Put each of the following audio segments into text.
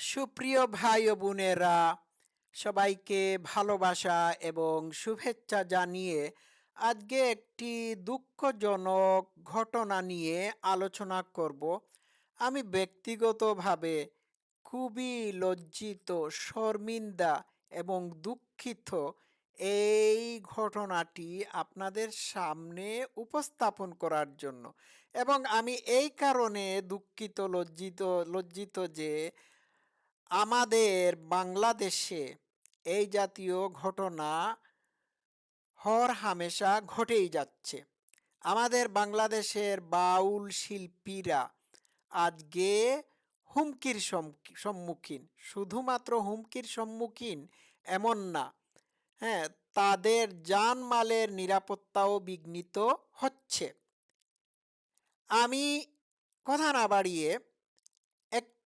সুপ্রিয় ভাই ও বোনেরা, সবাইকে ভালোবাসা এবং শুভেচ্ছা জানিয়ে আজকে একটি দুঃখজনক ঘটনা নিয়ে আলোচনা করব। আমি ব্যক্তিগতভাবে খুবই লজ্জিত, শর্মিন্দা এবং দুঃখিত এই ঘটনাটি আপনাদের সামনে উপস্থাপন করার জন্য এবং আমি এই কারণে দুঃখিত, লজ্জিত লজ্জিত যে আমাদের বাংলাদেশে এই জাতীয় ঘটনা হর হামেশা ঘটেই যাচ্ছে। আমাদের বাংলাদেশের বাউল শিল্পীরা আজকে হুমকির সম্মুখীন। শুধুমাত্র হুমকির সম্মুখীন এমন না হ্যাঁ তাদের জানমালের নিরাপত্তাও বিঘ্নিত হচ্ছে। আমি কথা না বাড়িয়ে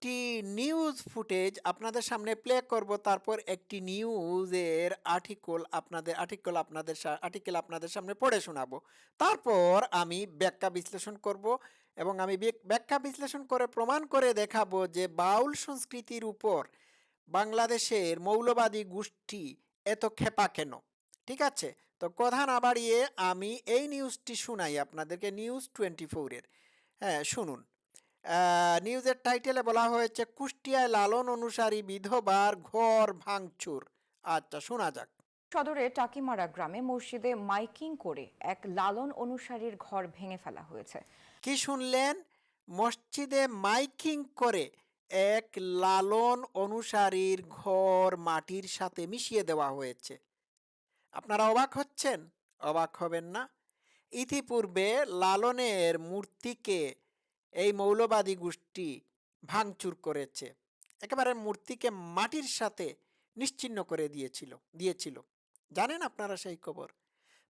একটি নিউজ ফুটেজ আপনাদের সামনে প্লে করব। তারপর একটি নিউজের আর্টিকল আপনাদের আর্টিকল আপনাদের আর্টিকেল আপনাদের সামনে পড়ে শোনাবো। তারপর আমি ব্যাখ্যা বিশ্লেষণ করব এবং আমি ব্যাখ্যা বিশ্লেষণ করে প্রমাণ করে দেখাবো যে বাউল সংস্কৃতির উপর বাংলাদেশের মৌলবাদী গোষ্ঠী এত খেপা কেন? ঠিক আছে? তো কথা না বাড়িয়ে আমি এই নিউজটি শুনাই আপনাদেরকে নিউজ টোয়েন্টি ফোরের হ্যাঁ শুনুন। নিউজের টাইটেলে বলা হয়েছে কুষ্টিয়ায় লালন অনুসারী বিধবার ঘর ভাঙচুর। আচ্ছা শোনা যাক। সদরে টাকিমারা গ্রামে মসজিদে মাইকিং করে এক লালন অনুসারীর ঘর ভেঙে ফেলা হয়েছে। কি শুনলেন? মসজিদে মাইকিং করে এক লালন অনুসারীর ঘর মাটির সাথে মিশিয়ে দেওয়া হয়েছে। আপনারা অবাক হচ্ছেন? অবাক হবেন না। ইতিপূর্বে লালনের মূর্তিকে এই মৌলবাদী গোষ্ঠী ভাঙচুর করেছে। একেবারে মূর্তিকে মাটির সাথে নিশ্চিহ্ন করে দিয়েছিল দিয়েছিল। জানেন আপনারা সেই খবর?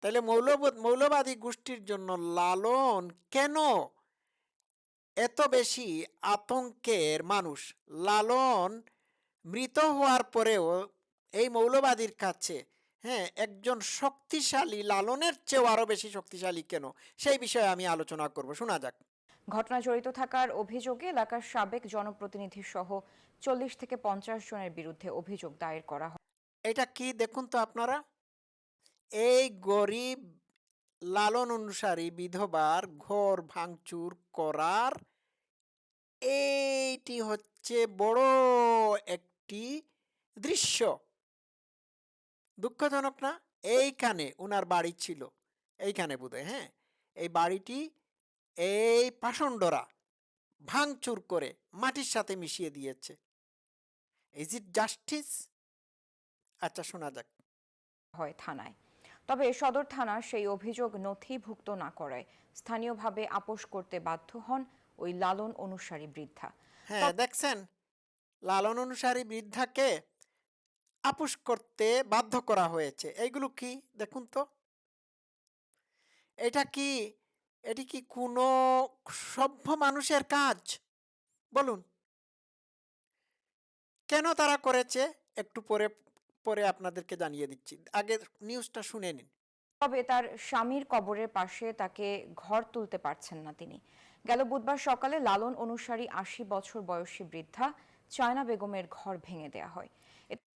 তাহলে মৌলব মৌলবাদী গোষ্ঠীর জন্য লালন কেন এত বেশি আতঙ্কের মানুষ? লালন মৃত হওয়ার পরেও এই মৌলবাদীর কাছে হ্যাঁ একজন শক্তিশালী, লালনের চেয়েও আরও বেশি শক্তিশালী কেন? সেই বিষয়ে আমি আলোচনা করব। শোনা যাক। ঘটনা জড়িত থাকার অভিযোগে এলাকার সাবেক জনপ্রতিনিধি সহ চল্লিশ থেকে পঞ্চাশ জনের বিরুদ্ধে অভিযোগ দায়ের করা হয়। এটা কি দেখুন তো আপনারা? এই গরিব লালন অনুসারী বিধবার ঘর ভাঙচুর করার এইটি হচ্ছে বড় একটি দৃশ্য। দুঃখজনক না? এইখানে উনার বাড়ি ছিল। এইখানে বোধহয় হ্যাঁ? এই বাড়িটি এই পাষণ্ডরা ভাঙচুর করে মাটির সাথে মিশিয়ে দিয়েছে। ইজ ইট জাস্টিস আচ্ছা শোনা যাক। হয় থানায়। তবে সদর থানা সেই অভিযোগ নথিভুক্ত না করায় স্থানীয়ভাবে আপোষ করতে বাধ্য হন ওই লালন অনুসারী বৃদ্ধা। হ্যাঁ দেখছেন? লালন অনুসারী বৃদ্ধাকে আপোষ করতে বাধ্য করা হয়েছে। এইগুলো কি? দেখুন তো। এটা কি এটি কি কোনো সভ্য মানুষের কাজ? বলুন। কেন তারা করেছে? একটু পরে পরে আপনাদেরকে জানিয়ে দিচ্ছি। আগে নিউজটা শুনে নিন। তবে তার স্বামীর কবরের পাশে তাকে ঘর তুলতে পারছেন না তিনি। গেল বুধবার সকালে লালন অনুসারী আশি বছর বয়সী বৃদ্ধা চায়না বেগমের ঘর ভেঙে দেয়া হয়।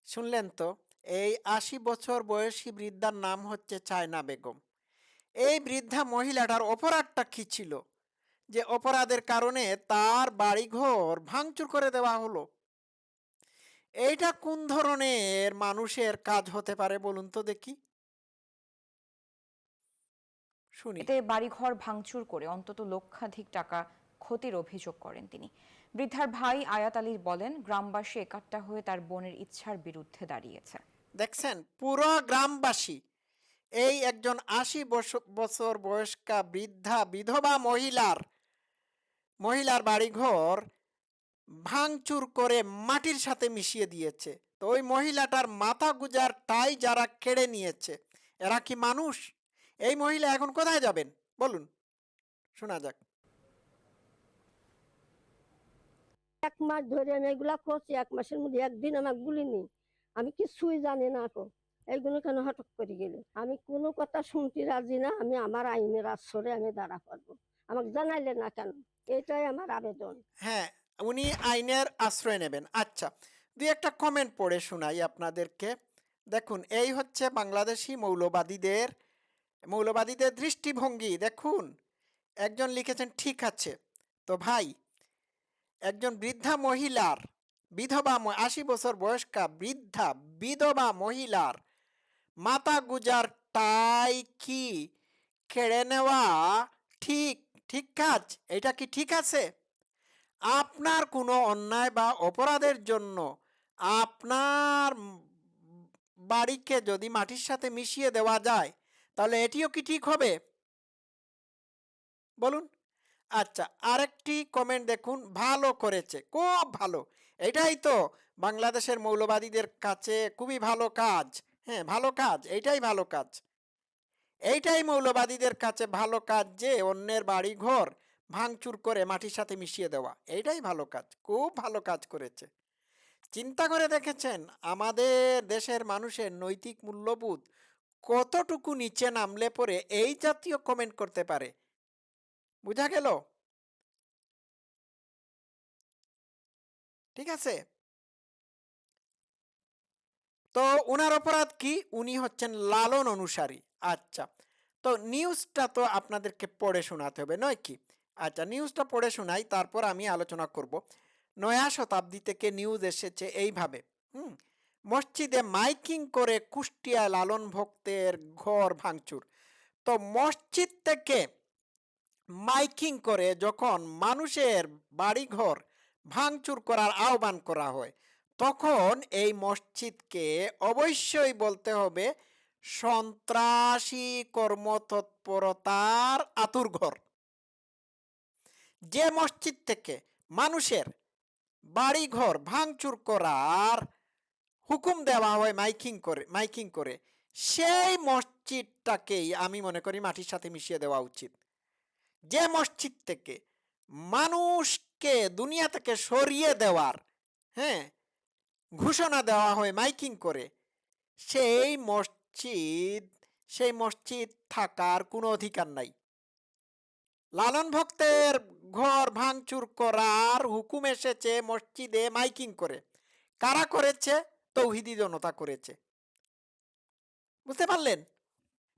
শুনলেন তো? এই আশি বছর বয়সী বৃদ্ধার নাম হচ্ছে চায়না বেগম। এই বৃদ্ধা মহিলাটার অপরাধটা কি ছিল? যে অপরাধের কারণে তার বাড়িঘর ভাঙচুর করে দেওয়া হলো। এইটা কোন ধরনের মানুষের কাজ হতে পারে বলুন তো দেখি। শুনি। এতে বাড়িঘর ভাঙচুর করে অন্তত লক্ষাধিক টাকা ক্ষতির অভিযোগ করেন তিনি। বৃদ্ধার ভাই আয়াত আলী বলেন গ্রামবাসী একাট্টা হয়ে তার বোনের ইচ্ছার বিরুদ্ধে দাঁড়িয়েছে। দেখছেন পুরো গ্রামবাসী এই একজন আশি বছর বয়স্কা বৃদ্ধা বিধবা মহিলার মহিলার বাড়িঘর ভাঙচুর করে মাটির সাথে মিশিয়ে দিয়েছে। তো ওই মহিলাটার মাথা গুজার টাই যারা কেড়ে নিয়েছে, এরা কি মানুষ? এই মহিলা এখন কোথায় যাবেন? বলুন। শোনা যাক। এক মাস ধরে আমি এগুলা করছি, এক মাসের মধ্যে একদিন আমাকে বলিনি আমি কিছুই জানি না কো এইগুলো কেন হঠাৎ করে গেলে। আমি কোনো কথা শুনতে রাজি না, আমি আমার আইনের আশ্রয়ে আমি দাঁড়া করব। আমাকে জানাইলে না কেন? এটাই আমার আবেদন। হ্যাঁ উনি আইনের আশ্রয় নেবেন। আচ্ছা দুই একটা কমেন্ট পড়ে শোনাই আপনাদেরকে। দেখুন, এই হচ্ছে বাংলাদেশি মৌলবাদীদের মৌলবাদীদের দৃষ্টিভঙ্গি। দেখুন, একজন লিখেছেন, ঠিক আছে, তো ভাই, একজন বৃদ্ধা মহিলার, বিধবা আশি বছর বয়স্কা বৃদ্ধা, বিধবা মহিলার মাতা গুজার টাই কি কেড়ে নেওয়া ঠিক ঠিক কাজ এটা কি ঠিক আছে আপনার কোনো অন্যায় বা অপরাধের জন্য আপনার বাড়িকে যদি মাটির সাথে মিশিয়ে দেওয়া যায় তাহলে এটিও কি ঠিক হবে বলুন আচ্ছা আরেকটি কমেন্ট দেখুন ভালো করেছে খুব ভালো এটাই তো বাংলাদেশের মৌলবাদীদের কাছে খুবই ভালো কাজ হ্যাঁ ভালো কাজ, এইটাই ভালো কাজ। এইটাই মৌলবাদীদের কাছে ভালো কাজ যে, অন্যের বাড়ি ঘর ভাঙচুর করে মাটির সাথে মিশিয়ে দেওয়া। এইটাই ভালো কাজ, খুব ভালো কাজ করেছে। চিন্তা করে দেখেছেন? আমাদের দেশের মানুষের নৈতিক মূল্যবোধ কতটুকু নিচে নামলে পরে এই জাতীয় কমেন্ট করতে পারে? বুঝা গেল? ঠিক আছে? তো উনার অপরাধ কি? উনি হচ্ছেন লালন অনুসারী। আচ্ছা তো নিউজটা তো আপনাদেরকে পড়ে শোনাতে হবে, নয় কি? আচ্ছা নিউজটা পড়ে শোনাই, তারপর আমি আলোচনা করব। নয়া শতাব্দী থেকে নিউজ এসেছে এইভাবে, হুম? মসজিদে মাইকিং করে কুষ্টিয়া লালন ভক্তের ঘর ভাঙচুর। তো মসজিদ থেকে মাইকিং করে যখন মানুষের বাড়িঘর ভাঙচুর করার আহ্বান করা হয় তখন এই মসজিদকে অবশ্যই বলতে হবে সন্ত্রাসী কর্মতৎপরতার আতুর ঘর। যে মসজিদ থেকে মানুষের বাড়িঘর ভাঙচুর করার হুকুম দেওয়া হয় মাইকিং করে মাইকিং করে, সেই মসজিদটাকেই আমি মনে করি মাটির সাথে মিশিয়ে দেওয়া উচিত। যে মসজিদ থেকে মানুষকে দুনিয়া থেকে সরিয়ে দেওয়ার হ্যাঁ ঘোষণা দেওয়া হয় মাইকিং করে। সেই মসজিদ সেই মসজিদ থাকার কোনো অধিকার নাই। লালন ভক্তের ঘর ভাঙচুর করার হুকুম এসেছে মসজিদে মাইকিং করে। কারা করেছে? তৌহিদি জনতা করেছে। বুঝতে পারলেন?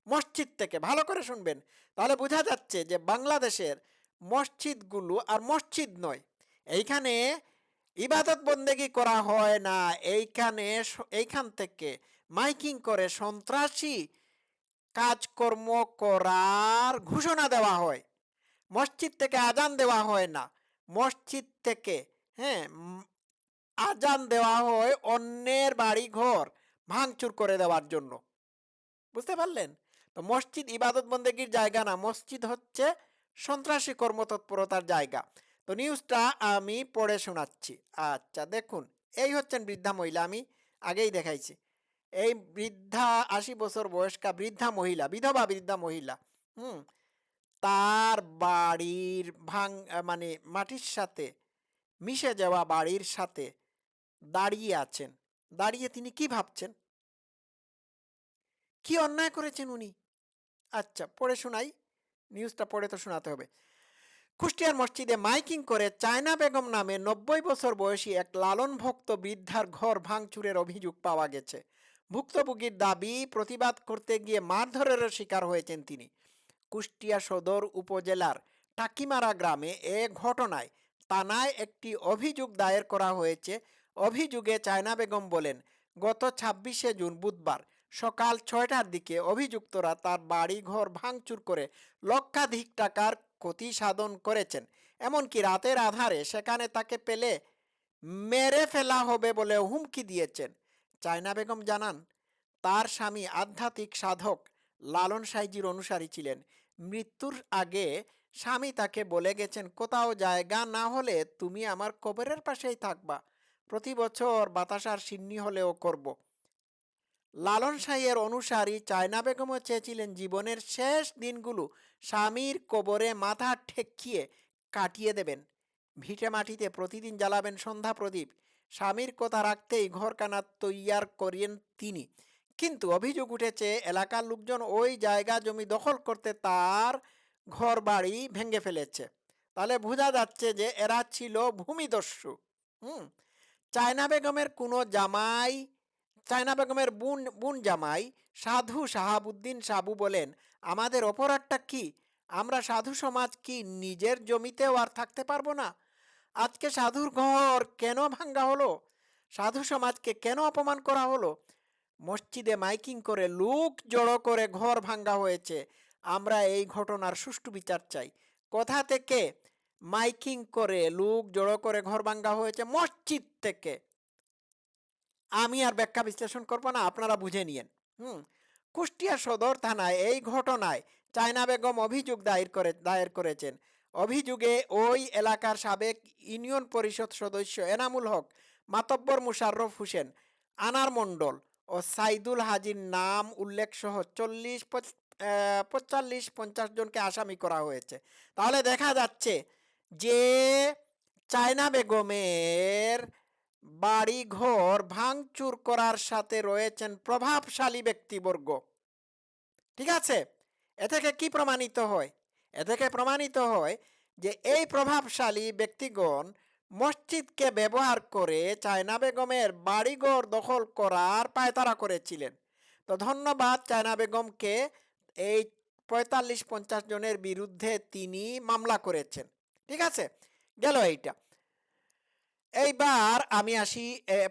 মসজিদ থেকে, ভালো করে শুনবেন। তাহলে বোঝা যাচ্ছে যে বাংলাদেশের মসজিদগুলো আর মসজিদ নয়। এইখানে ইবাদত বন্দেগি করা হয় না। এইখানে এইখান থেকে মাইকিং করে সন্ত্রাসী কাজকর্ম করার ঘোষণা দেওয়া হয়। মসজিদ থেকে আজান দেওয়া হয় না। মসজিদ থেকে হ্যাঁ আজান দেওয়া হয় অন্যের বাড়ি ঘর ভাঙচুর করে দেওয়ার জন্য। বুঝতে পারলেন? তো মসজিদ ইবাদত বন্দেগীর জায়গা না, মসজিদ হচ্ছে সন্ত্রাসী কর্মতৎপরতার জায়গা। তো নিউজটা আমি পড়ে শোনাচ্ছি। আচ্ছা দেখুন, এই হচ্ছেন বৃদ্ধা মহিলা, আমি আগেই দেখাইছি। এই বৃদ্ধা আশি বছর বয়স্কা বৃদ্ধা মহিলা, বিধবা বৃদ্ধা মহিলা, হুম, তার বাড়ির ভাঙ মানে মাটির সাথে, মিশে যাওয়া বাড়ির সাথে দাঁড়িয়ে আছেন। দাঁড়িয়ে তিনি কি ভাবছেন? কি অন্যায় করেছেন উনি? আচ্ছা পড়ে শোনাই। নিউজটা পড়ে তো শোনাতে হবে। কুষ্টিয়ার মসজিদে মাইকিং করে চায়না বেগম নামে নব্বই বছর বয়সী এক লালন ভক্ত বৃদ্ধার ঘর ভাঙচুরের অভিযোগ পাওয়া গেছে। ভুক্তভোগীর দাবি, প্রতিবাদ করতে গিয়ে মারধরেরও শিকার হয়েছেন তিনি। কুষ্টিয়া সদর উপজেলার টাকিমারা গ্রামে এ ঘটনায় থানায় একটি অভিযোগ দায়ের করা হয়েছে। অভিযোগে চায়না বেগম বলেন, গত ছাব্বিশে জুন বুধবার সকাল ছয়টার দিকে অভিযুক্তরা তার বাড়ি ঘর ভাঙচুর করে লক্ষাধিক টাকার ক্ষতি সাধন করেছেন। এমনকি রাতের আধারে সেখানে তাকে পেলে মেরে ফেলা হবে বলে হুমকি দিয়েছেন। চায়না বেগম জানান, তার স্বামী আধ্যাত্মিক সাধক লালন সাইজির অনুসারী ছিলেন। মৃত্যুর আগে স্বামী তাকে বলে গেছেন, কোথাও জায়গা না হলে তুমি আমার কবরের পাশেই থাকবা। প্রতি বছর বাতাসার সিন্নি হলেও করব। লালন সাইয়ের অনুসারী চায়না বেগমও চেয়েছিলেন জীবনের শেষ দিনগুলো স্বামীর কবরে মাথা ঠেকিয়ে কাটিয়ে দেবেন। ভিটে মাটিতে প্রতিদিন জ্বালাবেন সন্ধ্যা প্রদীপ। স্বামীর কথা রাখতেই ঘরখানা তৈয়ার করেন তিনি। কিন্তু অভিযোগ উঠেছে, এলাকার লোকজন ওই জায়গা জমি দখল করতে তার ঘর বাড়ি ভেঙে ফেলেছে। তাহলে বোঝা যাচ্ছে যে এরা ছিল ভূমিদস্যু। হুম, চায়না বেগমের কোনো জামাই চায়না বেগমের বুন বুন জামাই সাধু শাহাবুদ্দিন সাবু বলেন, আমাদের অপরাধটা কি? আমরা সাধু সমাজ কি নিজের জমিতেও আর থাকতে পারব না? আজকে সাধুর ঘর কেন ভাঙ্গা হলো? সাধু সমাজকে কেন অপমান করা হলো? মসজিদে মাইকিং করে লুক জড়ো করে ঘর ভাঙ্গা হয়েছে। আমরা এই ঘটনার সুষ্ঠু বিচার চাই। কোথা থেকে মাইকিং করে লুক জড়ো করে ঘর ভাঙ্গা হয়েছে মসজিদ থেকে। আমি আর ব্যাখ্যা বিশ্লেষণ করব না, আপনারা বুঝে নিয়েন। হুম, কুষ্টিয়া সদর থানায় এই ঘটনায় চায়না বেগম অভিযোগ দায়ের করে, দায়ের করেছেন। অভিযোগে ওই এলাকার সাবেক ইউনিয়ন পরিষদ সদস্য এনামুল হক, মাতব্বর মুশাররফ হোসেন, আনার মণ্ডল ও সাইদুল হাজির নাম উল্লেখ সহ চল্লিশ পঁচাল্লিশ পঞ্চাশ জনকে আসামি করা হয়েছে। তাহলে দেখা যাচ্ছে যে চায়না বেগমের বাড়ি ঘর ভাঙচুর করার সাথে রয়েছেন প্রভাবশালী ব্যক্তিবর্গ। ঠিক আছে? এ থেকে কি প্রমাণিত হয়? এ থেকে প্রমাণিত হয় যে এই প্রভাবশালী ব্যক্তিগণ মসজিদকে ব্যবহার করে চায়না বেগমের বাড়িঘর দখল করার পায়তারা করেছিলেন। তো ধন্যবাদ চায়না বেগমকে। এই পঁয়তাল্লিশ পঞ্চাশ জনের বিরুদ্ধে তিনি মামলা করেছেন। ঠিক আছে? গেল এইটা। এইবার আমি আসি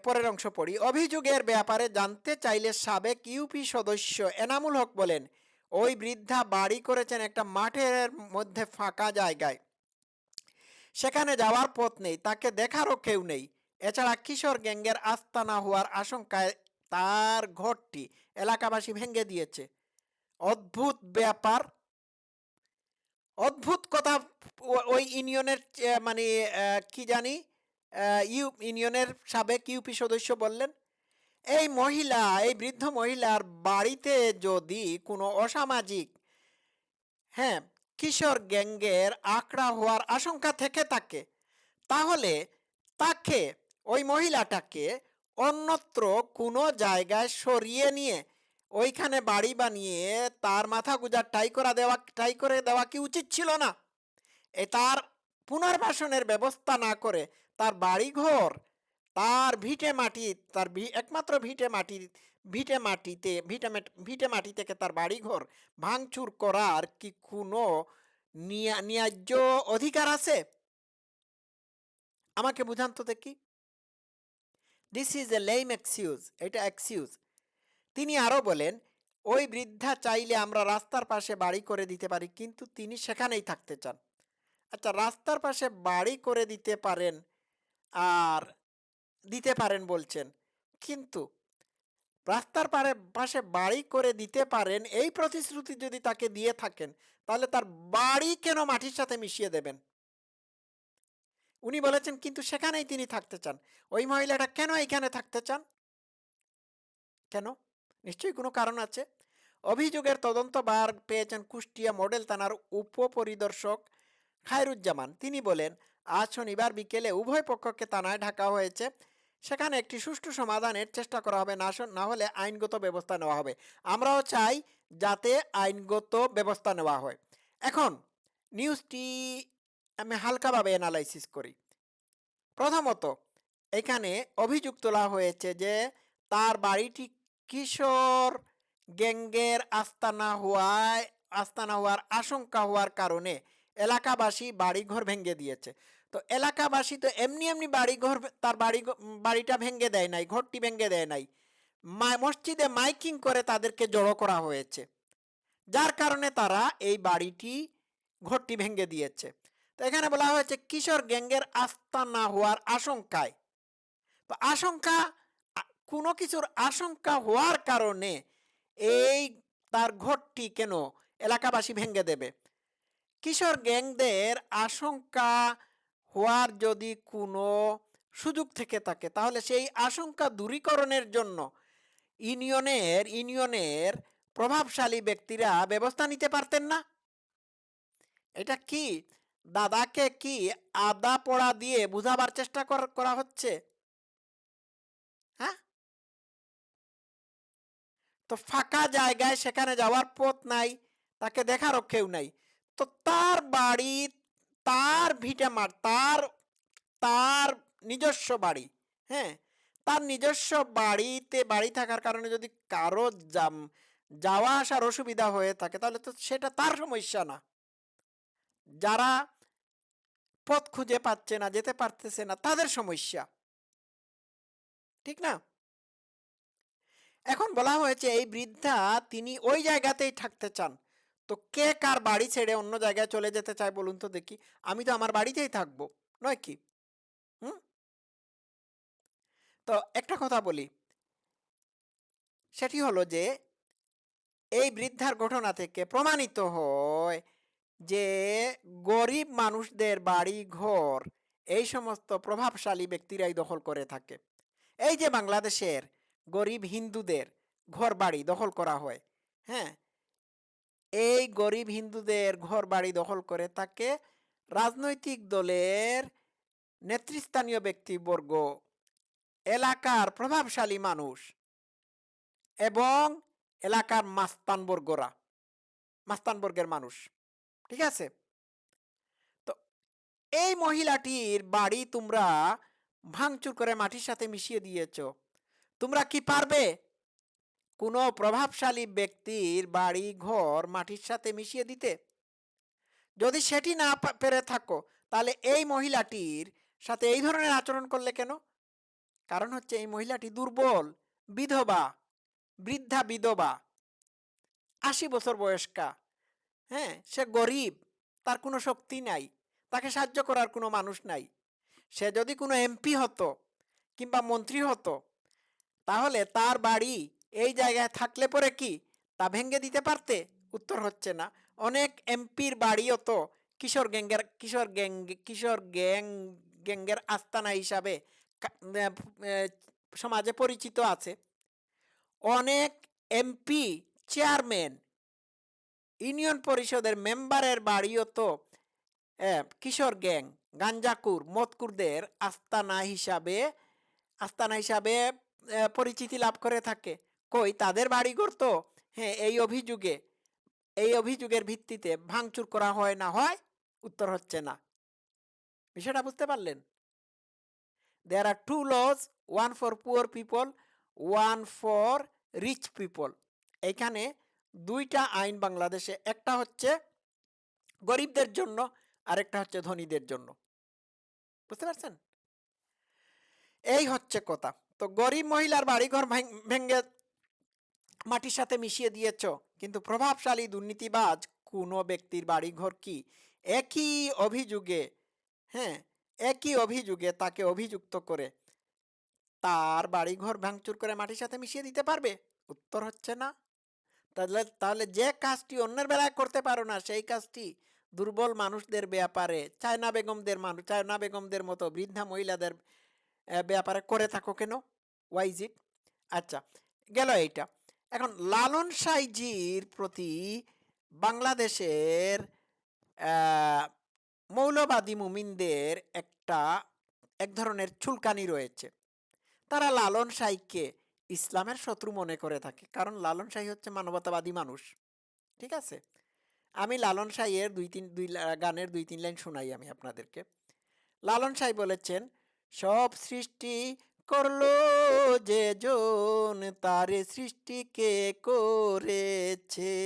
পরের অংশ পড়ি। অভিযোগের ব্যাপারে জানতে চাইলে সাবেক ইউপি সদস্য এনামুল হক বলেন, ওই বৃদ্ধা বাড়ি করেছেন একটা মাঠের মধ্যে ফাঁকা জায়গায়। সেখানে যাওয়ার পথ নেই, তাকে দেখারও কেউ নেই। এছাড়া কিশোর গ্যাংয়ের আস্তানা হওয়ার আশঙ্কায় তার ঘরটি এলাকাবাসী ভেঙে দিয়েছে। অদ্ভুত ব্যাপার। অদ্ভুত কথা ওই ইউনিয়নের মানে কি জানি ইউ, ইউনিয়নের সাবেক ইউপি সদস্য বললেন, এই মহিলা, এই বৃদ্ধ মহিলার বাড়িতে যদি কোনো অসামাজিক হ্যাঁ কিশোর গ্যাংয়ের আঁকড়া হওয়ার আশঙ্কা থেকে থাকে, তাহলে তাকে, ওই মহিলাটাকে অন্যত্র কোনো জায়গায় সরিয়ে নিয়ে, ওইখানে বাড়ি বানিয়ে তার মাথা গুজার টাই করা দেওয়া, টাই করে দেওয়া কি উচিত ছিল না? এ তার পুনর্বাসনের ব্যবস্থা না করে তার বাড়িঘর, তার ভিটে মাটি, তার একমাত্র ভিটে মাটি, ভিটে মাটিতে, ভিটে ভিটে মাটি থেকে তার বাড়িঘর ভাঙচুর করার কি কোনো নিয়া- ন্যায্য অধিকার আছে? আমাকে বুঝান তো দেখি। This is a lame excuse এটা এক্সিউজ তিনি আরও বলেন, ওই বৃদ্ধা চাইলে আমরা রাস্তার পাশে বাড়ি করে দিতে পারি, কিন্তু তিনি সেখানেই থাকতে চান। আচ্ছা রাস্তার পাশে বাড়ি করে দিতে পারেন আর দিতে পারেন বলছেন। কিন্তু রাস্তার পারে, পাশে বাড়ি করে দিতে পারেন, এই প্রতিশ্রুতি যদি তাকে দিয়ে থাকেন, তাহলে তার বাড়ি কেন মাটির সাথে মিশিয়ে দেবেন? উনি বলেছেন, কিন্তু সেখানেই তিনি থাকতে চান। ওই মহিলাটা কেন এইখানে থাকতে চান? কেন? নিশ্চয়ই কোনো কারণ আছে। অভিযোগের তদন্ত বার পেয়েছেন কুষ্টিয়া মডেল থানার উপপরিদর্শক খায়রুজ্জামান। তিনি বলেন আজ শনিবার বিকেলে উভয় পক্ষকে থানায় ঢাকা হয়েছে। সেখানে একটি সুষ্ঠু সমাধানের চেষ্টা করা হবে, না না হলে আইনগত ব্যবস্থা নেওয়া হবে। আমরাও চাই যাতে আইনগত ব্যবস্থা নেওয়া হয়। এখন নিউজটি আমি হালকাভাবে অ্যানালাইসিস করি। প্রথমত, এখানে অভিযোগ তোলা হয়েছে যে তার বাড়িটি কিশোর গ্যাংয়ের আস্তানা হওয়ায় আস্তানা হওয়ার আশঙ্কা হওয়ার কারণে এলাকাবাসী বাড়িঘর ভেঙে দিয়েছে। তো এলাকাবাসী তো এমনি এমনি বাড়িঘর, তার বাড়ি, বাড়িটা ভেঙে দেয় নাই, ঘরটি ভেঙে দেয় নাই। মসজিদে মাইকিং করে তাদেরকে জড়ো করা হয়েছে। যার কারণে তারা এই বাড়িটি, ঘরটি ভেঙে দিয়েছে। তো এখানে বলা হয়েছে কিশোর গ্যাংয়ের আস্তানা হওয়ার আশঙ্কায়। তো আশঙ্কা, কোনো কিছুর আশঙ্কা হওয়ার কারণে এই তার ঘরটি কেন এলাকাবাসী ভেঙে দেবে? কিশোর গ্যাংদের আশঙ্কা হওয়ার যদি কোনো সুযোগ থেকে থাকে, তাহলে সেই আশঙ্কা দূরীকরণের জন্য ইউনিয়নের ইউনিয়নের প্রভাবশালী ব্যক্তিরা ব্যবস্থা নিতে পারতেন না। এটা কি? দাদাকে কি আদা পড়া দিয়ে বুঝাবার চেষ্টা কর- হচ্ছে? হ্যাঁ? তো ফাঁকা জায়গায় সেখানে যাওয়ার পথ নাই, তাকে দেখারও কেউ নাই। তো তার বাড়ি তার ভিটে মাঠ তার তার নিজস্ব বাড়ি হ্যাঁ? তার নিজস্ব বাড়িতে, বাড়ি থাকার কারণে যদি কারও যাওয়া আসার অসুবিধা হয়ে থাকে, তাহলে তো সেটা তার সমস্যা না। যারা পথ খুঁজে পাচ্ছে না, যেতে পারতেছে না, তাদের সমস্যা। ঠিক না? এখন বলা হয়েছে, এই বৃদ্ধা তিনি ওই জায়গাতেই থাকতে চান। তো কে কার বাড়ি ছেড়ে অন্য জায়গায় চলে যেতে চায় বলুন তো দেখি। আমি তো আমার বাড়িতেই থাকব, নয় কি? হুম? তো একটা কথা বলি। সেটি হলো যে, এই বৃদ্ধার ঘটনা থেকে প্রমাণিত হয় যে, গরিব মানুষদের বাড়ি ঘর এই সমস্ত প্রভাবশালী ব্যক্তিরাই দখল করে থাকে। এই যে বাংলাদেশের গরিব হিন্দুদের ঘর বাড়ি দখল করা হয় হ্যাঁ? এই গরিব হিন্দুদের ঘর বাড়ি দখল করে থাকে রাজনৈতিক দলের নেতৃস্থানীয় ব্যক্তিবর্গ। এলাকার প্রভাবশালী মানুষ এবং এলাকার মাস্তানবর্গরা, মাস্তানবর্গের মানুষ। ঠিক আছে? তো এই মহিলাটির বাড়ি তোমরা ভাঙচুর করে মাটির সাথে মিশিয়ে দিয়েছ। তোমরা কি পারবে? কোনো প্রভাবশালী ব্যক্তির বাড়ি, ঘর, মাটির সাথে মিশিয়ে দিতে। যদি সেটি না পেরে থাকো, তাহলে এই মহিলাটির সাথে এই ধরনের আচরণ করলে কেন? কারণ হচ্ছে এই মহিলাটি দুর্বল, বিধবা, বৃদ্ধা বিধবা, আশি বছর বয়স্কা। হ্যাঁ সে গরিব, তার কোনো শক্তি নাই, তাকে সাহায্য করার কোনো মানুষ নাই। সে যদি কোনো এমপি হতো কিংবা মন্ত্রী হতো, তাহলে তার বাড়ি এই জায়গায় থাকলে পরে কি? তা ভেঙে দিতে পারতে? উত্তর হচ্ছে না। অনেক এমপির বাড়িও তো কিশোর গ্যাংয়ের, কিশোর গ্যাং কিশোর গ্যাং, গ্যাংয়ের আস্তানা হিসাবে সমাজে পরিচিত আছে। অনেক এমপি চেয়ারম্যান, ইউনিয়ন পরিষদের মেম্বারের বাড়িও তো কিশোর গ্যাং গাঞ্জাকুর মতকুরদের আস্তানা হিসাবে আস্তানা হিসাবে পরিচিতি লাভ করে থাকে। কই তাদের বাড়িঘর তো? হ্যাঁ এই অভিযোগে, এই অভিযোগের ভিত্তিতে ভাঙচুর করা হয় না হয়, উত্তর হচ্ছে না। বিষয়টা বুঝতে পারলেন? There are two laws one for poor people one for rich people এখানে দুইটা আইন বাংলাদেশে, একটা হচ্ছে গরিবদের জন্য, আরেকটা হচ্ছে ধনীদের জন্য। বুঝতে পারছেন? এই হচ্ছে কথা। তো গরিব মহিলার বাড়িঘর ভাঙ- ভেঙে মাটির সাথে মিশিয়ে দিয়েছ। কিন্তু প্রভাবশালী দুর্নীতিবাজ কোনো ব্যক্তির বাড়িঘর কি একই অভিযোগে হ্যাঁ একই অভিযোগে তাকে অভিযুক্ত করে তার বাড়িঘর ভাঙচুর করে মাটির সাথে মিশিয়ে দিতে পারবে? উত্তর হচ্ছে না। তাহলে তাহলে যে কাজটি অন্যের বেলায় করতে পারো না, সেই কাজটি দুর্বল মানুষদের ব্যাপারে, চায়না বেগমদের মানুষ চায়না বেগমদের মতো বৃদ্ধা মহিলাদের ব্যাপারে করে থাকো কেন? ওয়াইজ ইট আচ্ছা গেল এইটা। এখন লালন সাইজির প্রতি বাংলাদেশের মৌলবাদী মুমিনদের একটা এক ধরনের চুলকানি রয়েছে। তারা লালন সাইকে ইসলামের শত্রু মনে করে থাকে। কারণ লালন সাই হচ্ছে মানবতাবাদী মানুষ। ঠিক আছে? আমি লালন সাইয়ের দুই তিন, দুই গানের দুই তিন লাইন শোনাই আমি আপনাদেরকে। লালন সাই বলেছেন, সব সৃষ্টি করল যে জন তারে সৃষ্টি কে করেছে।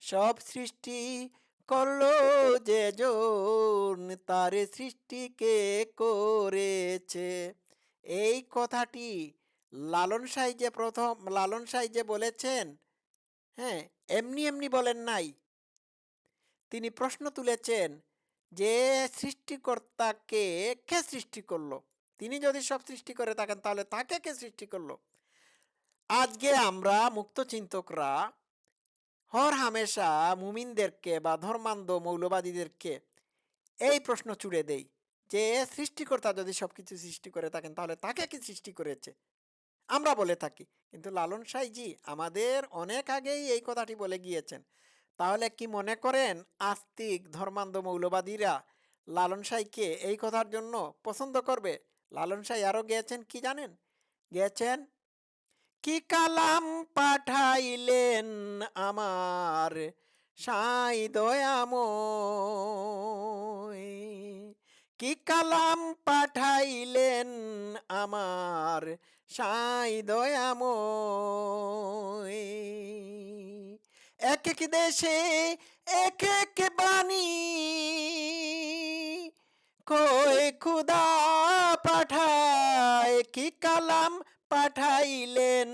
সব সৃষ্টি করল যে জন তারে সৃষ্টি কে করেছে। এই কথাটি লালন সাই যে প্রথম, লালন সাই যে বলেছেন হ্যাঁ এমনি এমনি বলেন নাই। তিনি প্রশ্ন তুলেছেন যে সৃষ্টিকর্তাকে কে সৃষ্টি করল? তিনি যদি সব সৃষ্টি করে থাকেন তাহলে তাকে কে সৃষ্টি করল? আজকে আমরা মুক্ত চিন্তকরা হর হামেশা মুমিনদেরকে বা ধর্মান্ধ মৌলবাদীদেরকে এই প্রশ্ন চুড়ে দেই যে সৃষ্টিকর্তা যদি সবকিছু সৃষ্টি করে থাকেন তাহলে তাকে কি সৃষ্টি করেছে? আমরা বলে থাকি। কিন্তু লালন সাইজি আমাদের অনেক আগেই এই কথাটি বলে গিয়েছেন। তাহলে কি মনে করেন আস্তিক ধর্মান্ধ মৌলবাদীরা লালন সাইকে এই কথার জন্য পছন্দ করবে? লালন সাই আরও গেয়েছেন, কি জানেন? গেছেন কি কালাম পাঠাইলেন আমার সাই দয়াময়? কি কালাম পাঠাইলেন আমার সাই দয়াময়? এক এক দেশে এক এক বাণী কই খুদা পাঠায়, কি কালাম পাঠাইলেন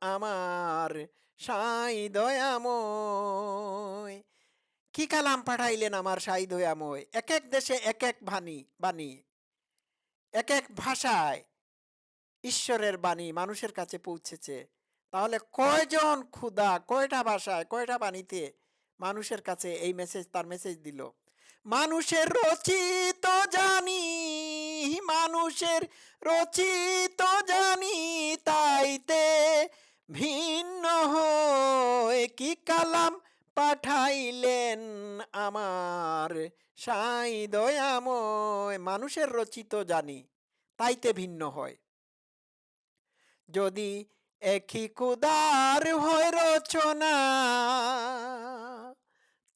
আমার সাই দয়াময়? কি কালাম পাঠাইলেন আমার সাই দয়াময়? এক এক দেশে এক এক বাণী বাণী। এক এক ভাষায় ঈশ্বরের বাণী মানুষের কাছে পৌঁছেছে। তাহলে কয়জন ক্ষুদা কয়টা ভাষায়, কয়টা বাণীতে মানুষের কাছে এই মেসেজ তার মেসেজ দিল? মানুষের রচিত জানি, মানুষের রচিত জানি, তাইতে ভিন্ন হয়ে কি কালাম পাঠাইলেন আমার সাই দয়াময়, মানুষের রচিত জানি, তাইতে ভিন্ন হয়। যদি একই কুদার হয় রচনা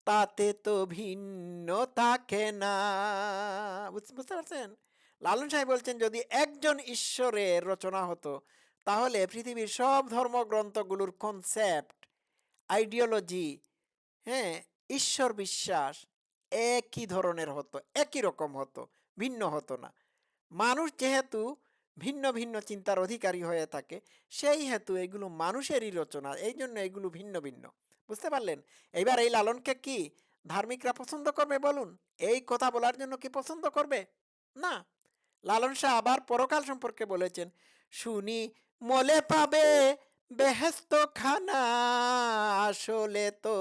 তাতে তো ভিন্ন থাকে না। বুঝ- বুঝতে পারছেন? লালন সাহেব বলছেন, যদি একজন ঈশ্বরের রচনা হতো, তাহলে পৃথিবীর সব ধর্মগ্রন্থগুলোর কনসেপ্ট আইডিওলজি হ্যাঁ ঈশ্বর বিশ্বাস একই ধরনের হতো, একই রকম হতো, ভিন্ন হতো না। মানুষ যেহেতু ভিন্ন ভিন্ন চিন্তার অধিকারী হয়ে থাকে, সেই হেতু এগুলো মানুষেরই রচনা এই জন্য এগুলো ভিন্ন ভিন্ন। বুঝতে পারলেন? এইবার এই লালনকে কি ধার্মিকরা পছন্দ করবে বলুন? এই কথা বলার জন্য কি পছন্দ করবে? না। লালন শাহ আবার পরকাল সম্পর্কে বলেছেন, শুনি, মলে পাবে বেহেস্ত খানা আসলে তো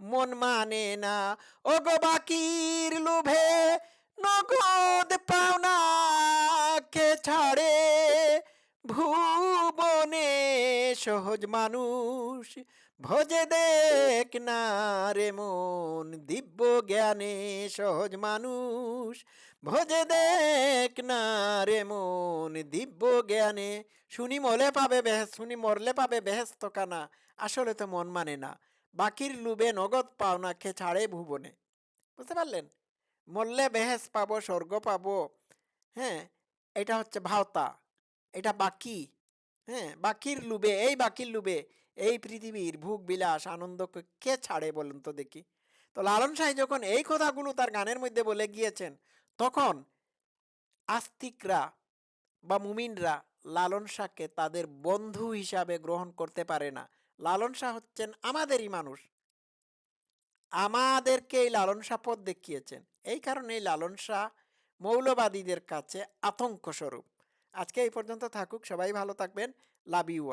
মন মানে না। ও গো বাকির লোভে নগদ পাওনা, কে ছাড়ে? ভুবনে সহজ মানুষ ভজে দেখ না রে মন, দিব্য জ্ঞানে সহজ মানুষ। ভজে দেখ না রে মন, দিব্য জ্ঞানে, শুনি মলে পাবে বেহেস, শুনি মরলে পাবে বেহেস্ত কানা আসলে তো মন মানে না, বাকির লুবে নগদ পাওনা খে ছাড়ে ভুবনে। বুঝতে পারলেন? মরলে বেহেস পাবো, স্বর্গ পাবো হ্যাঁ এটা হচ্ছে ভাওতা, এটা বাকি হ্যাঁ বাকির লুবে এই বাকির লুবে এই পৃথিবীর ভোগ বিলাস আনন্দকে কে ছাড়ে বলুন তো দেখি? তো লালন সাহেব যখন এই কথাগুলো তার গানের মধ্যে বলে গিয়েছেন, তখন আস্তিকরা বা মুমিনরা লালন শাহকে তাদের বন্ধু হিসাবে গ্রহণ করতে পারে না। লালন শাহ হচ্ছেন আমাদেরই মানুষ। আমাদেরকে এই লালন শাহ পথ দেখিয়েছেন। এই কারণে লালন শাহ মৌলবাদীদের কাছে আতঙ্ক স্বরূপ। আজকে এই পর্যন্ত থাকুক, সবাই ভালো থাকবেন। Love you